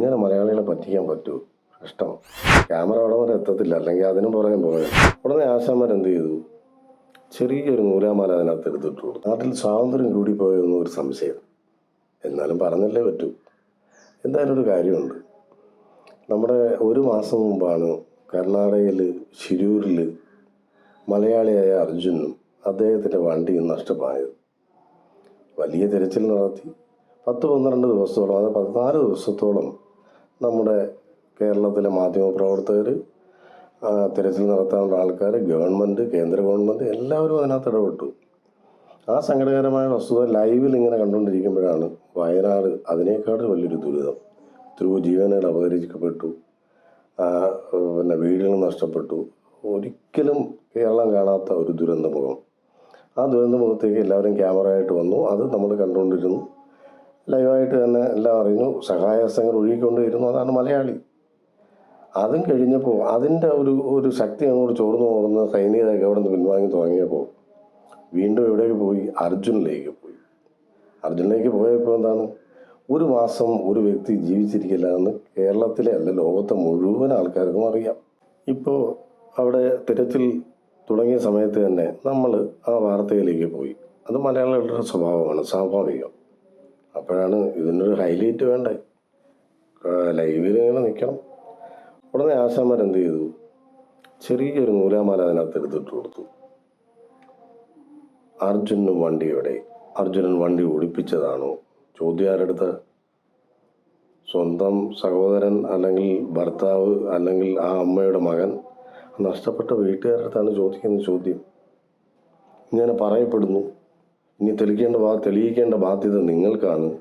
ഇങ്ങനെ മലയാളികളെ പറ്റിക്കാൻ പറ്റുമോ കഷ്ടം. ക്യാമറ അവിടെ എത്തത്തില്ല. അല്ലെങ്കിൽ അതിനും പുറകെ പോയത് ഉടനെ ആശാന്മാരെന്ത് ചെയ്തു? ചെറിയൊരു നൂലാമാല അതിനകത്ത് എടുത്തിട്ടു നാട്ടിൽ സ്വാതന്ത്ര്യം കൂടിപ്പോയെന്ന് ഒരു സംശയം. എന്നാലും പറഞ്ഞല്ലേ പറ്റൂ. എന്തായാലും ഒരു കാര്യമുണ്ട്. നമ്മുടെ ഒരു മാസം മുമ്പാണ് കർണാടകയിൽ ശിരൂരിൽ മലയാളിയായ അർജുനും അദ്ദേഹത്തിന്റെ വണ്ടിയും നഷ്ടമായത്. വലിയ തിരച്ചിൽ നടത്തി. പത്ത് പന്ത്രണ്ട് ദിവസത്തോളം അത് പതിനാല് ദിവസത്തോളം നമ്മുടെ കേരളത്തിലെ മാധ്യമപ്രവർത്തകർ തിരച്ചിൽ നടത്താനുള്ള ആൾക്കാർ ഗവൺമെന്റ് കേന്ദ്ര ഗവൺമെന്റ് എല്ലാവരും അതിനകത്ത് ഇടപെട്ടു. ആ സങ്കടകരമായ വസ്തുത ലൈവിൽ ഇങ്ങനെ കണ്ടുകൊണ്ടിരിക്കുമ്പോഴാണ് വയനാട് അതിനേക്കാൾ വലിയൊരു ദുരിതം. ധ്രുവ ജീവനുകൾ അപഹരിക്കപ്പെട്ടു. പിന്നെ വീടുകൾ നഷ്ടപ്പെട്ടു. ഒരിക്കലും കേരളം കാണാത്ത ഒരു ദുരന്തമുഖം. ആ ദുരന്തമുഖത്തേക്ക് എല്ലാവരും ക്യാമറ ആയിട്ട് വന്നു. അത് നമ്മൾ കണ്ടുകൊണ്ടിരുന്നു. ലൈവായിട്ട് തന്നെ എല്ലാം അറിയുന്നു. സഹായഹസ്തങ്ങൾ ഒഴുകിക്കൊണ്ടിരുന്നു അതാണ് മലയാളി. അതും കഴിഞ്ഞപ്പോൾ അതിന്റെ ഒരു ഒരു ശക്തി അങ്ങോട്ട് ചോർന്നു പോകുന്ന സൈനികരൊക്കെ അവിടെ നിന്ന് പിൻവാങ്ങി തുടങ്ങിയപ്പോൾ വീണ്ടും എവിടേക്ക് പോയി? അർജുനിലേക്ക് പോയി. അർജുനിലേക്ക് പോയപ്പോൾ എന്താണ്? ഒരു മാസം ഒരു വ്യക്തി ജീവിച്ചിരിക്കില്ല എന്ന് കേരളത്തിലെ അല്ല ലോകത്തെ മുഴുവൻ ആൾക്കാർക്കും അറിയാം. ഇപ്പോൾ അവിടെ തിരച്ചിൽ തുടങ്ങിയ സമയത്ത് തന്നെ നമ്മൾ ആ വാർത്തയിലേക്ക് പോയി. അത് മലയാളികളുടെ സ്വഭാവമാണ് സ്വാഭാവികം. അപ്പോഴാണ് ഇതിനൊരു ഹൈലൈറ്റ് വേണ്ടേ ലൈവിൽ ഇങ്ങനെ നിൽക്കണം ഉടനെ ആശാന്മാർ എന്ത് ചെയ്തു? ചെറിയൊരു നൂലാമാല അതിനകത്ത് എടുത്തിട്ട് കൊടുത്തു. അർജുനും വണ്ടിയോടെ അർജുനൻ വണ്ടി ഒളിപ്പിച്ചതാണോ ചോദ്യം ആരെടുത്ത് സ്വന്തം സഹോദരൻ അല്ലെങ്കിൽ ഭർത്താവ് അല്ലെങ്കിൽ ആ അമ്മയുടെ മകൻ? നഷ്ടപ്പെട്ട വീട്ടുകാരുടെ അടുത്താണ് ചോദിക്കുന്ന ചോദ്യം. ഇങ്ങനെ പറയപ്പെടുന്നു. ഇനി തെളിയിക്കേണ്ട ബാ തെളിയിക്കേണ്ട ബാധ്യത നിങ്ങൾക്കാണ്.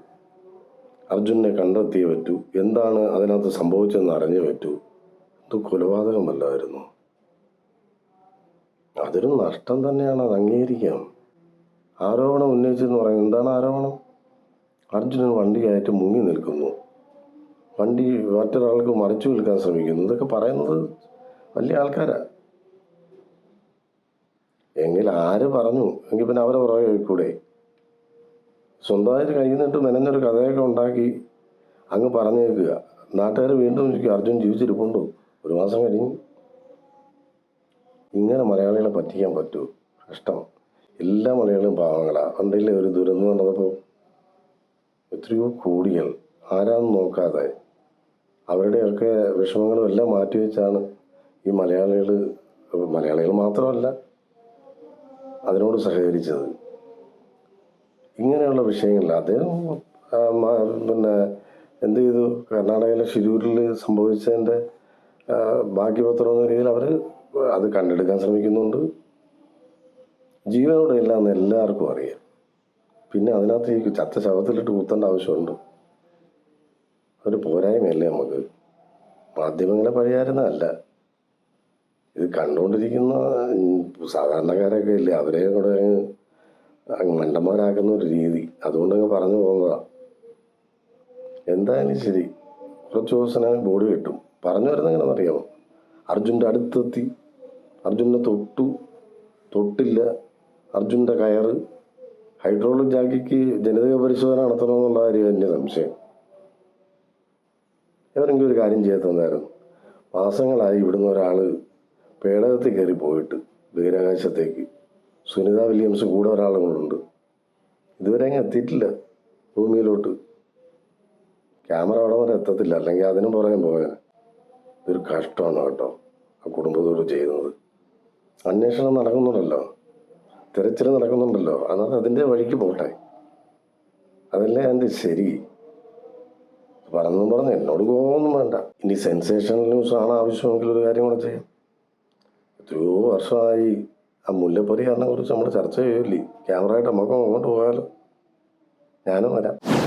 അർജുനെ കണ്ടെത്തിയേ പറ്റൂ. എന്താണ് അതിനകത്ത് സംഭവിച്ചതെന്ന് അറിഞ്ഞേ പറ്റൂ. ഇത് കൊലപാതകമല്ലായിരുന്നു. അതൊരു നഷ്ടം തന്നെയാണ്. അത് അംഗീകരിക്കാം. ആരോപണം ഉന്നയിച്ചെന്ന് പറയുന്നത് എന്താണ് ആരോപണം? അർജുനൻ വണ്ടി കയറ്റി മുങ്ങി നിൽക്കുന്നു. വണ്ടി മറ്റൊരാൾക്ക് മറിച്ചു നിൽക്കാൻ ശ്രമിക്കുന്നു. ഇതൊക്കെ പറയുന്നത് വലിയ ആൾക്കാരാ. എങ്കിൽ ആര് പറഞ്ഞു? എങ്കിൽ പിന്നെ അവരെ പുറകെ പോയിക്കൂടെ സ്വന്തമായിട്ട് കയ്യിൽ നിന്നിട്ട് മെനഞ്ഞൊരു കഥയൊക്കെ ഉണ്ടാക്കി അങ്ങ് പറഞ്ഞേക്കുക. നാട്ടുകാർ വീണ്ടും അർജുൻ ജീവിച്ചിരിപ്പുണ്ടോ? ഒരു മാസം കഴിഞ്ഞു. ഇങ്ങനെ മലയാളികളെ പറ്റിക്കാൻ പറ്റുമോ കഷ്ടം. എല്ലാ മലയാളികളും പാവങ്ങളാണ് പണ്ടില്ലേ ഒരു ദുരന്തം നടന്നപ്പോൾ എത്രയോ കോടികൾ. ആരാന്ന് നോക്കാതെ. അവരുടെയൊക്കെ വിഷമങ്ങളും എല്ലാം മാറ്റിവെച്ചാണ് ഈ മലയാളികൾ മലയാളികൾ മാത്രമല്ല അതിനോട് സഹകരിച്ചത്. ഇങ്ങനെയുള്ള വിഷയങ്ങളിൽ അദ്ദേഹം പിന്നെ എന്ത് ചെയ്തു? കർണാടകയിലെ ഷിരൂരിൽ സംഭവിച്ചതിന്റെ ആ, ബാക്കി പത്രം എന്ന രീതിയിൽ അവർ അത് കണ്ടെടുക്കാൻ ശ്രമിക്കുന്നുണ്ട്. ജീവനോടെ ഇല്ല എന്ന് എല്ലാവർക്കും അറിയാം. പിന്നെ അതിനകത്ത് ഈ ചത്ത ശവത്തിലിട്ട് കുത്തേണ്ട ആവശ്യമുണ്ട്. ഒരു പോരായ്മയല്ലേ നമുക്ക്? മാധ്യമങ്ങളെ പഴിയായിരുന്നല്ല ഇത് കണ്ടുകൊണ്ടിരിക്കുന്ന സാധാരണക്കാരൊക്കെ ഇല്ലേ? അവരെ കൂടെ മണ്ടന്മാരാക്കുന്ന ഒരു രീതി. അതുകൊണ്ടങ്ങ് പറഞ്ഞു പോകുന്നതാ എന്തായാലും ശരി. കുറച്ച് ദിവസം ബോഡി കിട്ടും. പറഞ്ഞു വരുന്നത് എങ്ങനെയാണെന്നറിയാമോ? അർജുന്റെ അടുത്തെത്തി. അർജുനെ തൊട്ടു. തൊട്ടില്ല. അർജുന്റെ കയറ് ഹൈഡ്രോളിക് ജാക്കിക്ക് ജനിതക പരിശോധന നടത്തണമെന്നുള്ള കാര്യം എന്റെ സംശയം. ഇവരെങ്കിലും ഒരു കാര്യം ചെയ്തെന്നായിരുന്നു മാസങ്ങളായി ഇവിടുന്ന് ഒരാൾ പേടകത്തിൽ കയറി പോയിട്ട് ബഹിരാകാശത്തേക്ക്. സുനിത വില്യംസ് കൂടെ ഒരാളും കൂടെ ഇതുവരെ അങ്ങ് എത്തിയിട്ടില്ല ഭൂമിയിലോട്ട്. ക്യാമറ അവിടെ വരെ എത്തത്തില്ല. അല്ലെങ്കിൽ അതിനും പുറകെ പോകാൻ ഇതൊരു കഷ്ടമാണ് കേട്ടോ ആ കുടുംബത്തോട് ചെയ്യുന്നത്. അന്വേഷണം നടക്കുന്നുണ്ടല്ലോ. തിരച്ചിൽ നടക്കുന്നുണ്ടല്ലോ. അതാണ് അതിന്റെ വഴിക്ക് പോട്ടെ. അതല്ലേ എന്റെ ശരി. പറഞ്ഞു പറഞ്ഞു എന്നോട് പോകൊന്നും വേണ്ട. ഇനി സെൻസേഷണൽ ന്യൂസ് ആണ് ആവശ്യമെങ്കിൽ ഒരു കാര്യം കൂടെ ചെയ്യാം. എത്രയോ വർഷമായി. ആ മുല്ലപ്പൊരിയാറിനെ കുറിച്ച് നമ്മൾ ചർച്ച ചെയ്യില്ലേ? ക്യാമറ ആയിട്ട് നമുക്ക് അങ്ങോട്ട് പോയാലോ? ഞാനും വരാം.